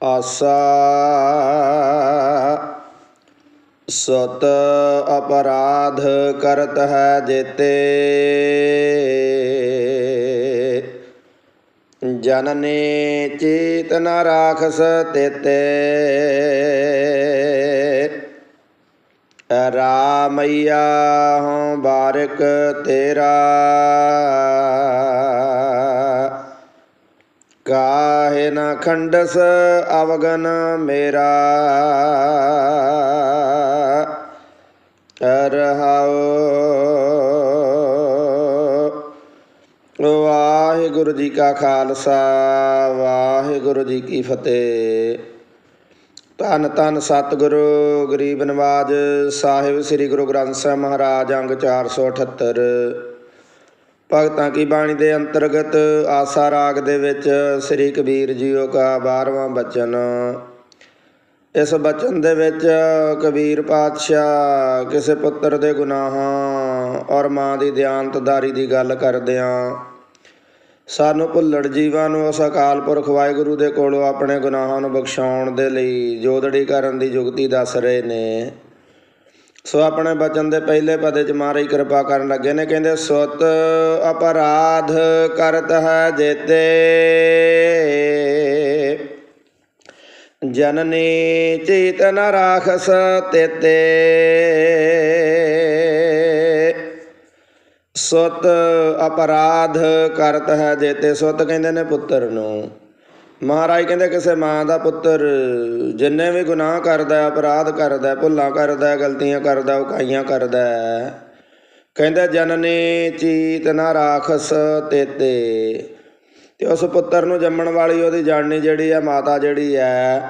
ਆਸਾ ਸਤ ਅਪਰਾਧ ਕਰਤ ਹੈ ਜੇਤੇ ਜਨਨੀ ਚੀਤ ਨ ਰਾਖਸ ਤੇਤੇ ਰਾਮਈਆ ਹਉ ਬਾਰਕ ਤੇਰਾ ਨ ਖੰਡਸ ਅਵਗਨ ਮੇਰਾ। ਰਹਾਉ ਵਾਹਿਗੁਰੂ ਜੀ ਕਾ ਖਾਲਸਾ, ਵਾਹਿਗੁਰੂ ਜੀ ਕੀ ਫਤਿਹ। ਧੰਨ ਧੰਨ ਸਤਿਗੁਰੂ, ਗਰੀਬ ਨਵਾਜ ਸਾਹਿਬ, ਸ੍ਰੀ ਗੁਰੂ ਗ੍ਰੰਥ ਸਾਹਿਬ ਮਹਾਰਾਜ, ਅੰਗ 478 ਭਗਤਾਂ ਕੀ ਬਾਣੀ ਦੇ ਅੰਤਰਗਤ ਆਸਾ ਰਾਗ ਦੇ ਵਿੱਚ ਸ੍ਰੀ ਕਬੀਰ ਜੀਓ ਕਾ 12ਵਾਂ ਬਚਨ। ਇਸ ਬਚਨ ਦੇ ਵਿੱਚ ਕਬੀਰ ਪਾਤਸ਼ਾਹ ਕਿਸੇ ਪੁੱਤਰ ਦੇ ਗੁਨਾਹਾਂ ਔਰ ਮਾਂ ਦੀ ਦਿਆਨਤਦਾਰੀ ਦੀ ਗੱਲ ਕਰਦਿਆਂ ਸਾਨੂੰ ਭੁੱਲੜ ਜੀਵਾਂ ਨੂੰ ਉਸ ਅਕਾਲ ਪੁਰਖ ਵਾਹਿਗੁਰੂ ਦੇ ਕੋਲੋਂ ਆਪਣੇ ਗੁਨਾਹਾਂ ਨੂੰ ਬਖਸ਼ਾਉਣ ਦੇ ਲਈ ਜੋਦੜੀ ਕਰਨ ਦੀ ਯੁਗਤੀ ਦੱਸ ਰਹੇ ਨੇ। ਸੋ ਆਪਣੇ ਬਚਨ ਦੇ ਪਹਿਲੇ ਪਦੇ ਚ ਮਾਰੀ ਕਿਰਪਾ ਕਰਨ ਲੱਗੇ ਨੇ, ਕਹਿੰਦੇ, ਸੁਤ ਅਪਰਾਧ ਕਰਤ ਹੈ ਜੇਤੇ। ਜਨਨੀ ਚੇਤਨ ਰਾਖਸ ਤੇਤੇ। ਸੁਤ ਅਪਰਾਧ ਕਰਤ ਹੈ ਜੇਤੇ। ਸੁਤ ਕਹਿੰਦੇ ਨੇ ਪੁੱਤਰ ਨੂੰ। ਮਹਾਰਾਜ ਕਹਿੰਦੇ ਕਿਸੇ ਮਾਂ ਦਾ ਪੁੱਤਰ ਜਿੰਨੇ ਵੀ ਗੁਨਾਹ ਕਰਦਾ, ਅਪਰਾਧ ਕਰਦਾ, ਭੁੱਲਾਂ ਕਰਦਾ, ਗਲਤੀਆਂ ਕਰਦਾ, ਉਕਾਈਆਂ ਕਰਦਾ ਕਹਿੰਦਾ, ਜਨਨੀ ਚੀਤ ਨਾ ਰਾਖਸ ਤੇਤੇ। ਤੇ ਉਸ ਪੁੱਤਰ ਨੂੰ ਜੰਮਣ ਵਾਲੀ ਉਹਦੀ ਜਾਣਨੀ ਜਿਹੜੀ ਆ ਮਾਤਾ ਜਿਹੜੀ ਹੈ,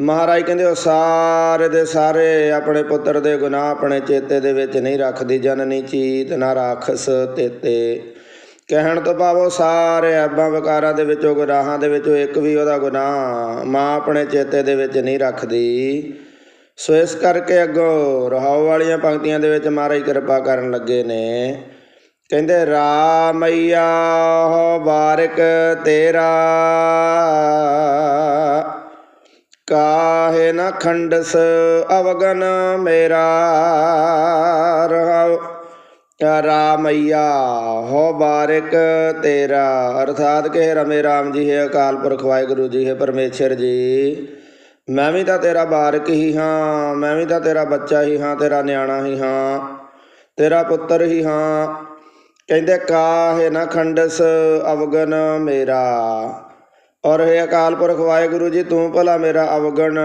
ਮਹਾਰਾਜ ਕਹਿੰਦੇ, ਉਹ ਸਾਰੇ ਦੇ ਸਾਰੇ ਆਪਣੇ ਪੁੱਤਰ ਦੇ ਗੁਨਾਹ ਆਪਣੇ ਚੇਤੇ ਦੇ ਵਿੱਚ ਨਹੀਂ ਰੱਖਦੀ। ਜਨਨੀ ਚੀਤ ਨਾ ਰਾਖਸ ਤੇਤੇ। ਕਹਿਣ ਤੋਂ ਭਾਵ ਉਹ ਸਾਰੇ ਐਬਾਂ ਵਿਕਾਰਾਂ ਦੇ ਵਿੱਚੋਂ, ਗੁਨਾਹਾਂ ਦੇ ਵਿੱਚੋਂ ਇੱਕ ਵੀ ਉਹਦਾ ਗੁਨਾਹ ਮਾਂ ਆਪਣੇ ਚੇਤੇ ਦੇ ਵਿੱਚ ਨਹੀਂ ਰੱਖਦੀ। ਸੋ ਇਸ ਕਰਕੇ ਅੱਗੋਂ ਰਹਾਉ ਵਾਲੀਆਂ ਪੰਕਤੀਆਂ ਦੇ ਵਿੱਚ ਮਹਾਰਾਜ ਕਿਰਪਾ ਕਰਨ ਲੱਗੇ ਨੇ। ਕਹਿੰਦੇ, ਰਾਮਈਆ ਹੋ ਬਾਰਿਕ ਤੇਰਾ, ਕਾਹੇ ਨਾ ਖੰਡਸ ਅਵਗਨ ਮੇਰਾ, ਰਹਾਉ। ਰਾਮਈਆ, ਹੋ ਬਾਰਿਕ ਤੇਰਾ। ਅਰਥਾਤ ਕਿ ਰਮੇ ਰਾਮ ਜੀ, ਹੈ ਅਕਾਲ ਪੁਰਖ ਵਾਹਿਗੁਰੂ ਜੀ, ਹੈ ਪਰਮੇਸ਼ਰ ਜੀ। ਮੈਂ ਵੀ ਤਾਂ ਤੇਰਾ ਬਾਰਕ ਹੀ ਹਾਂ, ਮੈਂ ਵੀ ਤਾਂ ਤੇਰਾ ਬੱਚਾ ਹੀ ਹਾਂ, ਤੇਰਾ ਨਿਆਣਾ ਹੀ ਹਾਂ, ਤੇਰਾ ਪੁੱਤਰ ਹੀ ਹਾਂ। ਕਹਿੰਦੇ, ਕਾਹੇ ਨਾ ਖੰਡਸ ਅਵਗਨ ਮੇਰਾ। ਔਰ ਹੈ ਅਕਾਲ ਪੁਰਖ ਵਾਹਿਗੁਰੂ ਜੀ, ਤੂੰ ਭਲਾ ਮੇਰਾ ਅਵਗਣ,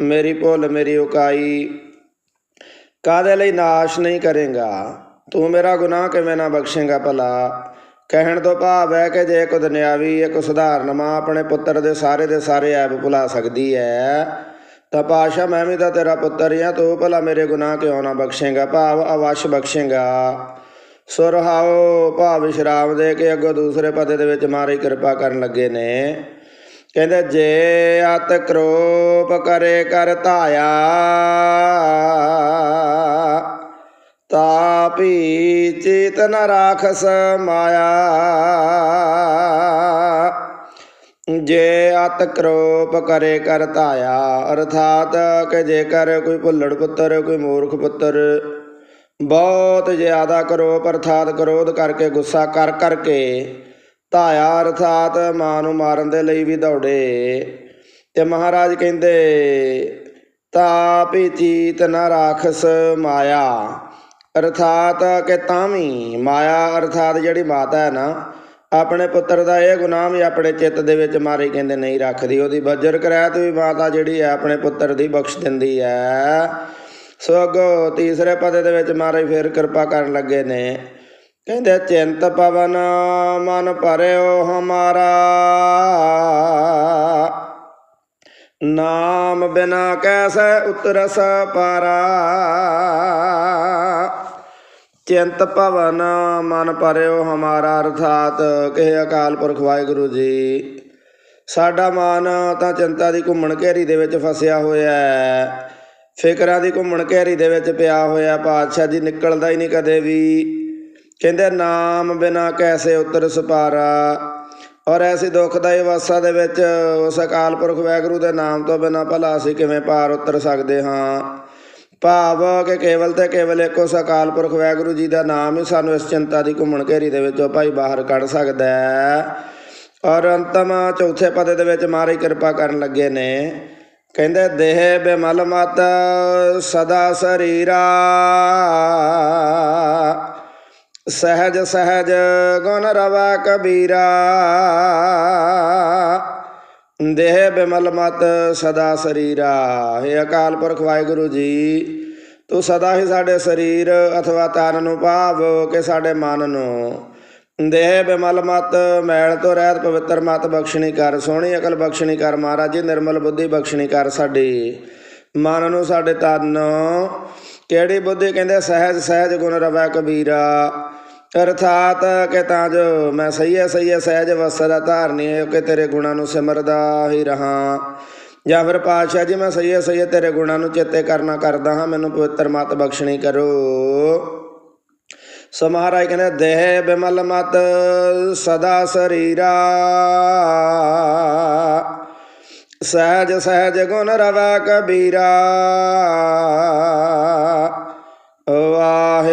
ਮੇਰੀ ਭੁੱਲ, ਮੇਰੀ ਉਕਾਈ। ਕਾਦੇ ਲਈ ਨਾਸ਼ ਨਹੀਂ ਕਰੇਗਾ? ਤੂੰ ਮੇਰਾ ਗੁਨਾਹ ਕਿਵੇਂ ਨਾ ਬਖਸ਼ੇਗਾ ਭਲਾ? ਕਹਿਣ ਤੋਂ ਭਾਵ ਹੈ ਕਿ ਜੇ ਕੋ ਦੁਨਿਆਵੀ ਇੱਕ ਸੁਧਾਰਨ ਮਾਂ ਆਪਣੇ ਪੁੱਤਰ ਦੇ ਸਾਰੇ ਦੇ ਸਾਰੇ ਐਬ ਭੁਲਾ ਸਕਦੀ ਹੈ, ਤਾਂ ਪਾਸ਼ਾ ਮੈਂ ਵੀ ਤਾਂ ਤੇਰਾ ਪੁੱਤਰ ਹੀ ਆ ਤੂੰ ਭਲਾ ਮੇਰੇ ਗੁਨਾਹ ਕਿਉਂ ਨਾ ਬਖਸ਼ੇਗਾ? ਭਾਵ ਅਵਸ਼ ਬਖਸ਼ੇਗਾ। ਸੋ ਰਹਾਓ ਭਾਵ ਵਿਸ਼ਰਾਮ ਦੇ ਕੇ ਅੱਗੋਂ ਦੂਸਰੇ ਪਦੇ ਦੇ ਵਿੱਚ ਮਾਰੀ ਕਿਰਪਾ ਕਰਨ ਲੱਗੇ ਨੇ। ਕਹਿੰਦੇ, ਜੇ ਅਤ ਕਰੋਪ ਕਰੇ, ਕਰ ਧਾਇਆ। ਤਾਪੀ ਚੇਤਨ ਰਾਖਸ ਮਾਇਆ। ਜੇ ਅਤ ਕਰੋਪ ਕਰੇ ਕਰ ਧਾਇਆ, ਅਰਥਾਤ ਕਿ ਜੇਕਰ ਕੋਈ ਭੁੱਲੜ ਪੁੱਤਰ, ਕੋਈ ਮੂਰਖ ਪੁੱਤਰ ਬਹੁਤ ਜ਼ਿਆਦਾ ਕਰੋਪ, ਅਰਥਾਤ ਕਰੋਧ ਕਰਕੇ ਗੁੱਸਾ ਕਰ ਕਰਕੇ ਧਾਇਆ, ਅਰਥਾਤ ਮਾਂ ਨੂੰ ਮਾਰਨ ਦੇ ਲਈ ਵੀ ਦੌੜੇ। ਤੇ ਮਹਾਰਾਜ ਕਹਿੰਦੇ, ਤਾਪੀ ਚੀਤ ਨ ਰਾਖਸ ਮਾਇਆ। ਅਰਥਾਤ ਕਿ ਤਾਂ ਵੀ ਮਾਇਆ ਅਰਥਾਤ ਜਿਹੜੀ ਮਾਤਾ ਹੈ ਨਾ, ਆਪਣੇ ਪੁੱਤਰ ਦਾ ਇਹ ਗੁਨਾਹ ਵੀ ਆਪਣੇ ਚਿੱਤ ਦੇ ਵਿੱਚ ਮਾਰੇ ਕਹਿੰਦੇ ਨਹੀਂ ਰੱਖਦੀ, ਉਹਦੀ ਬਜਰ ਕਰਾਇਤ ਵੀ ਮਾਤਾ ਜਿਹੜੀ ਹੈ ਆਪਣੇ ਪੁੱਤਰ ਦੀ ਬਖਸ਼ ਦਿੰਦੀ ਹੈ। ਸੋ ਅੱਗੋਂ ਤੀਸਰੇ ਪਦੇ ਦੇ ਵਿੱਚ ਮਹਾਰਾਜ ਫਿਰ ਕਿਰਪਾ ਕਰਨ ਲੱਗੇ ਨੇ। ਕਹਿੰਦੇ, ਚਿੰਤ ਪਵਨ ਮਨ ਭਰਿਓ ਹਮਾਰਾ। ਨਾਮ ਬਿਨਾ ਕੈਸੈ ਉਤਰਸ ਪਾਰਾ। ਚਿੰਤ ਭਵਨ, ਮਨ ਪਰਿਓ ਹਮਾਰਾ ਅਰਥਾਤ, ਕਹੇ ਅਕਾਲ ਪੁਰਖ ਵਾਹਿਗੁਰੂ ਜੀ। ਸਾਡਾ ਮਨ ਤਾਂ ਚਿੰਤਾ ਦੀ ਘੁੰਮਣ ਘੇਰੀ ਦੇ ਵਿੱਚ ਫਸਿਆ ਹੋਇਆ ਹੈ। ਫਿਕਰਾਂ ਦੀ ਘੁੰਮਣ ਘੇਰੀ ਦੇ ਵਿੱਚ ਪਿਆ ਹੋਇਆ ਪਾਤਸ਼ਾਹ ਜੀ ਨਿਕਲਦਾ ਹੀ ਨਹੀਂ ਕਦੇ ਵੀ। ਕਹਿੰਦੇ, ਨਾਮ ਬਿਨਾ ਕੈਸੇ ਉਤਰ ਸਪਾਰਾ? ਔਰ ਐਸੀ ਦੁਖਦਾਈ ਅਵਸਥਾ ਦੇ ਵਿੱਚ ਉਸ ਅਕਾਲ ਪੁਰਖ ਵਾਹਿਗੁਰੂ ਦੇ ਨਾਮ ਤੋਂ ਬਿਨਾਂ ਭਲਾ ਅਸੀਂ ਕਿਵੇਂ ਪਾਰ ਉਤਰ ਸਕਦੇ ਹਾਂ? ਭਾਵ ਕਿ ਕੇਵਲ ਤੇ ਕੇਵਲ ਇੱਕ ਉਸ ਅਕਾਲ ਪੁਰਖ ਵੈਗੁਰੂ ਜੀ ਦਾ ਨਾਮ ਹੀ ਸਾਨੂੰ ਇਸ ਚਿੰਤਾ ਦੀ ਘੁੰਮਣ ਘੇਰੀ ਦੇ ਵਿੱਚੋਂ ਭਾਈ ਬਾਹਰ ਕੱਢ ਸਕਦਾ ਹੈ। ਔਰ ਅੰਤਮ ਚੌਥੇ ਪਦ ਦੇ ਵਿੱਚ ਮਾਰੀ ਕਿਰਪਾ ਕਰਨ ਲੱਗੇ ਨੇ। ਕਹਿੰਦੇ, ਦੇਹ ਬਿਮਲ ਮਤ ਸਦਾ ਸਰੀਰਾ। ਸਹਿਜ ਸਹਿਜ ਗੁਣ ਰਵਾ ਕਬੀਰਾ। ਦੇਹ ਬਿਮਲ ਮਤ ਸਦਾ ਸਰੀਰਾ। हे ਅਕਾਲ ਪੁਰਖ ਵਾਹਿਗੁਰੂ ਜੀ, ਤੂੰ ਸਦਾ ਹੀ ਸਾਡੇ ਸਰੀਰ ਅਥਵਾ ਤਨ ਨੂੰ ਭਾਵ ਕਿ ਸਾਡੇ ਮਨ ਨੂੰ। ਦੇਹ ਬਿਮਲ ਮਤ, ਮੈਲ ਤੋਂ ਰਹਿਤ ਪਵਿੱਤਰ ਮਤ ਬਖਸ਼ਣੀ ਕਰ, ਸੋਹਣੀ ਅਕਲ ਬਖਸ਼ਣੀ ਕਰ, ਮਹਾਰਾਜ ਜੀ, ਨਿਰਮਲ ਬੁੱਧੀ ਬਖਸ਼ਣੀ ਕਰ ਸਾਡੀ। ਮਨ ਨੂੰ ਸਾਡੇ ਤਨ, ਕਿਹੜੀ ਬੁੱਧੀ ਕਹਿੰਦੇ, ਸਹਿਜ ਸਹਿਜ ਗੁਣ ਰਵੈ ਕਬੀਰਾ। ਅਰਥਾਤ ਕਿ ਤਾਂ ਜੋ ਮੈਂ ਸਹੀਏ ਸਹੀਏ ਸਹਿਜ ਅਵਸਥਾ ਦਾ ਧਾਰਨੀ ਹੈ ਕਿ ਤੇਰੇ ਗੁਣਾਂ ਨੂੰ ਸਿਮਰਦਾ ਹੀ ਰਹਾ। ਜਾਂ ਫਿਰ ਪਾਤਸ਼ਾਹ ਜੀ, ਮੈਂ ਸਹੀ ਹੈ ਸਹੀ ਹੈ ਤੇਰੇ ਗੁਣਾਂ ਨੂੰ ਚੇਤੇ ਕਰਨਾ ਕਰਦਾ ਹਾਂ, ਮੈਨੂੰ ਪਵਿੱਤਰ ਮਤ ਬਖਸ਼ਣੀ ਕਰੋ। ਸੋ ਮਹਾਰਾਜ ਕਹਿੰਦੇ, ਦੇਹ ਬਿਮਲ ਮਤ ਸਦਾ ਸਰੀਰਾ। ਸਹਿਜ ਸਹਿਜ ਗੁਣ ਰਵਾ ਕਬੀਰਾ।